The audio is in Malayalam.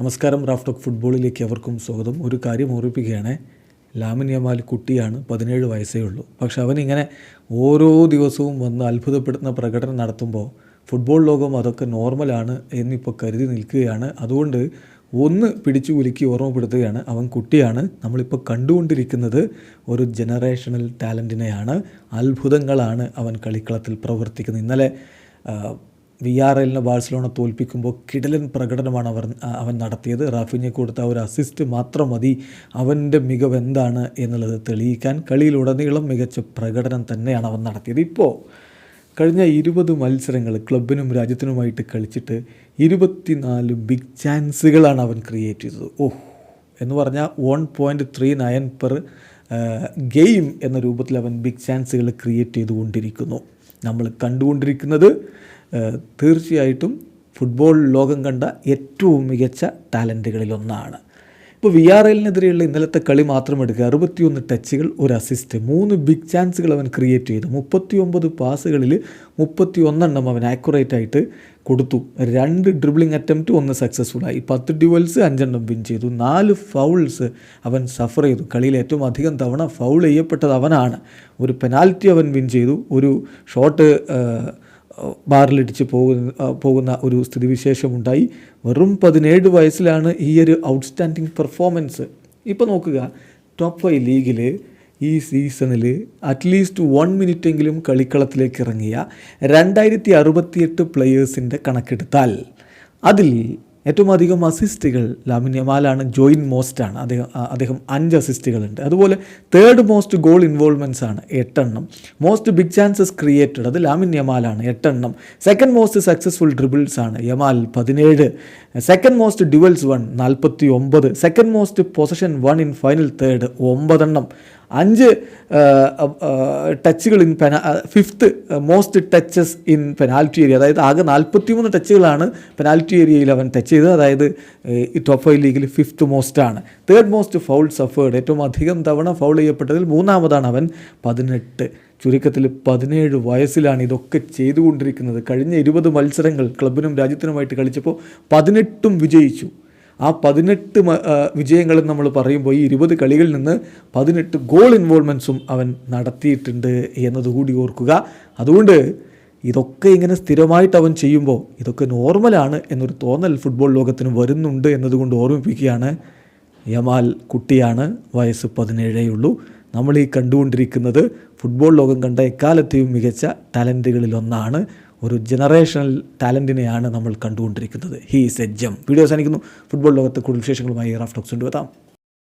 നമസ്കാരം റാഫ്റ്റോക്ക് ഫുട്ബോളിലേക്ക് അവർക്കും സ്വാഗതം. ഒരു കാര്യം ഓർമ്മിപ്പിക്കുകയാണ്. ലാമിൻ യമാൽ കുട്ടിയാണ് പതിനേഴ് വയസ്സേ ഉള്ളൂ. പക്ഷെ അവനിങ്ങനെ ഓരോ ദിവസവും വന്ന് അത്ഭുതപ്പെടുത്തുന്ന പ്രകടനം നടത്തുമ്പോൾ ഫുട്ബോൾ ലോകം അതൊക്കെ നോർമലാണ് എന്നിപ്പോൾ കരുതി നിൽക്കുകയാണ്. അതുകൊണ്ട് ഒന്ന് പിടിച്ചു കുലുക്കി ഓർമ്മപ്പെടുത്തുകയാണ്. അവൻ കുട്ടിയാണ്. നമ്മളിപ്പോൾ കണ്ടുകൊണ്ടിരിക്കുന്നത് ഒരു ജനറേഷണൽ ടാലന്റിനെയാണ് അത്ഭുതങ്ങളാണ് അവൻ കളിക്കളത്തിൽ പ്രവർത്തിക്കുന്നത്. ഇന്നലെ വി ആർ എല്ലിനെ ബാഴ്സലോണ തോൽപ്പിക്കുമ്പോൾ കിടലൻ പ്രകടനമാണ് അവർ അവൻ നടത്തിയത്. റാഫിഞ്ഞെ കൊടുത്ത ഒരു അസിസ്റ്റ് മാത്രം മതി. അവന്റെ മികവ് എന്താണ് എന്നുള്ളത് തെളിയിക്കാൻ കളിയിലുടനീളം മികച്ച പ്രകടനം തന്നെയാണ് അവൻ നടത്തിയത്. ഇപ്പോൾ കഴിഞ്ഞ ഇരുപത് മത്സരങ്ങൾ ക്ലബിനും രാജ്യത്തിനുമായിട്ട് കളിച്ചിട്ട് ഇരുപത്തിനാല് ബിഗ് ചാൻസുകളാണ് അവൻ ക്രിയേറ്റ് ചെയ്തത്. ഓഹ് എന്ന് പറഞ്ഞാൽ one point three nine per game എന്ന രൂപത്തിൽ അവൻ ബിഗ് ചാൻസുകൾ ക്രിയേറ്റ് ചെയ്തുകൊണ്ടിരിക്കുന്നു. നമ്മൾ കണ്ടുകൊണ്ടിരിക്കുന്നത് തീർച്ചയായിട്ടും ഫുട്ബോൾ ലോകം കണ്ട ഏറ്റവും മികച്ച ടാലന്റുകളിലൊന്നാണ് ഇപ്പോൾ വി ആർ എല്ലിനെതിരെയുള്ള ഇന്നലത്തെ കളി മാത്രം എടുക്കുക അറുപത്തിയൊന്ന് ടച്ചുകൾ ഒരു അസിസ്റ്റ് മൂന്ന് ബിഗ് ചാൻസുകൾ അവൻ ക്രിയേറ്റ് ചെയ്തു. മുപ്പത്തിയൊമ്പത് പാസുകളിൽ മുപ്പത്തി ഒന്നെണ്ണം അവൻ ആക്യുറേറ്റ് ആയിട്ട് കൊടുത്തു. രണ്ട് ഡ്രിബ്ലിംഗ് അറ്റംപ്റ്റ് ഒന്ന് സക്സസ്ഫുൾ ആയി. പത്ത് ഡ്യുവൽസ് അഞ്ചെണ്ണം വിൻ ചെയ്തു. നാല് ഫൗൾസ് അവൻ സഫർ ചെയ്തു. കളിയിൽ ഏറ്റവും അധികം തവണ ഫൗൾ ചെയ്യപ്പെട്ടത് അവനാണ്. ഒരു പെനാൽറ്റി അവൻ വിൻ ചെയ്തു. ഒരു ഷോട്ട് ബാറിലിടിച്ച് പോകുന്ന പോകുന്ന ഒരു സ്ഥിതിവിശേഷമുണ്ടായി. വെറും പതിനേഴ് വയസ്സിലാണ് ഈ ഒരു ഔട്ട്സ്റ്റാൻഡിങ് പെർഫോമൻസ് ഇപ്പോൾ നോക്കുക ടോപ്പ് ഫൈവ് ലീഗിൽ ഈ സീസണിൽ അറ്റ്ലീസ്റ്റ് വൺ മിനിറ്റെങ്കിലും കളിക്കളത്തിലേക്ക് ഇറങ്ങിയ രണ്ടായിരത്തി അറുപത്തിയെട്ട് പ്ലെയേഴ്സിന്റെ കണക്കെടുത്താൽ അതിൽ ഏറ്റവും അധികം അസിസ്റ്റുകൾ ലാമിൻ യമാലാണ് ജോയിൻ മോസ്റ്റാണ്. അദ്ദേഹം അദ്ദേഹം അഞ്ച് അസിസ്റ്റുകളുണ്ട് അതുപോലെ തേർഡ് മോസ്റ്റ് ഗോൾ ഇൻവോൾവ്മെന്റ്സ് ആണ് എട്ടെണ്ണം. മോസ്റ്റ് ബിഗ് ചാൻസസ് ക്രിയേറ്റഡ് അത് ലാമിൻ യമാലാണ് എട്ടെണ്ണം. സെക്കൻഡ് മോസ്റ്റ് സക്സസ്ഫുൾ ഡ്രിബിൾസ് ആണ് യമാൽ പതിനേഴ്. സെക്കൻഡ് മോസ്റ്റ് ഡ്യുവൽസ് വൺ നാൽപ്പത്തി ഒമ്പത് second most possession one in final third ഒമ്പതെണ്ണം. അഞ്ച് ടച്ചുകൾ in പെനാ fifth most touches in penalty area അതായത് ആകെ നാൽപ്പത്തിമൂന്ന് ടച്ചുകളാണ് പെനാൽറ്റി ഏരിയയിൽ അവൻ ടച്ച് ചെയ്തത്. അതായത് ഈ ടോപ്പ് ഫൈവ് ലീഗിൽ ഫിഫ്ത്ത് മോസ്റ്റ് ആണ്. തേർഡ് മോസ്റ്റ് ഫൗൾ സഫേർഡ് ഏറ്റവും അധികം തവണ ഫൗൾ ചെയ്യപ്പെട്ടതിൽ മൂന്നാമതാണ് അവൻ പതിനെട്ട്. ചുരുക്കത്തിൽ പതിനേഴ് വയസ്സിലാണ് ഇതൊക്കെ ചെയ്തുകൊണ്ടിരിക്കുന്നത്. കഴിഞ്ഞ ഇരുപത് മത്സരങ്ങൾ ക്ലബിനും രാജ്യത്തിനുമായിട്ട് കളിച്ചപ്പോൾ പതിനെട്ടും വിജയിച്ചു. ആ പതിനെട്ട് വിജയങ്ങളും നമ്മൾ പറയുമ്പോൾ ഈ ഇരുപത് കളികളിൽ നിന്ന് പതിനെട്ട് ഗോൾ ഇൻവോൾവ്മെൻസും അവൻ നടത്തിയിട്ടുണ്ട് എന്നതുകൂടി ഓർക്കുക. അതുകൊണ്ട് ഇതൊക്കെ ഇങ്ങനെ സ്ഥിരമായിട്ട് അവൻ ചെയ്യുമ്പോൾ ഇതൊക്കെ നോർമലാണ് എന്നൊരു തോന്നൽ ഫുട്ബോൾ ലോകത്തിന് വരുന്നുണ്ട് എന്നതുകൊണ്ട് ഓർമ്മിപ്പിക്കുകയാണ്. യമാൽ കുട്ടിയാണ് വയസ്സ് പതിനേഴേ ഉള്ളൂ. നമ്മൾ ഈ കണ്ടുകൊണ്ടിരിക്കുന്നത് ഫുട്ബോൾ ലോകം കണ്ട എക്കാലത്തെയും മികച്ച ടാലന്റുകളിലൊന്നാണ് ഒരു ജനറേഷണൽ ടാലന്റിനെയാണ് നമ്മൾ കണ്ടുകൊണ്ടിരിക്കുന്നത്. He is a gem video അവസാനിക്കുന്നു. ഫുട്ബോൾ ലോകത്തെ കൂടുതൽ വിശേഷങ്ങളുമായി റാഫ്റ്റോക്സ് കൊണ്ടുവെത്താം.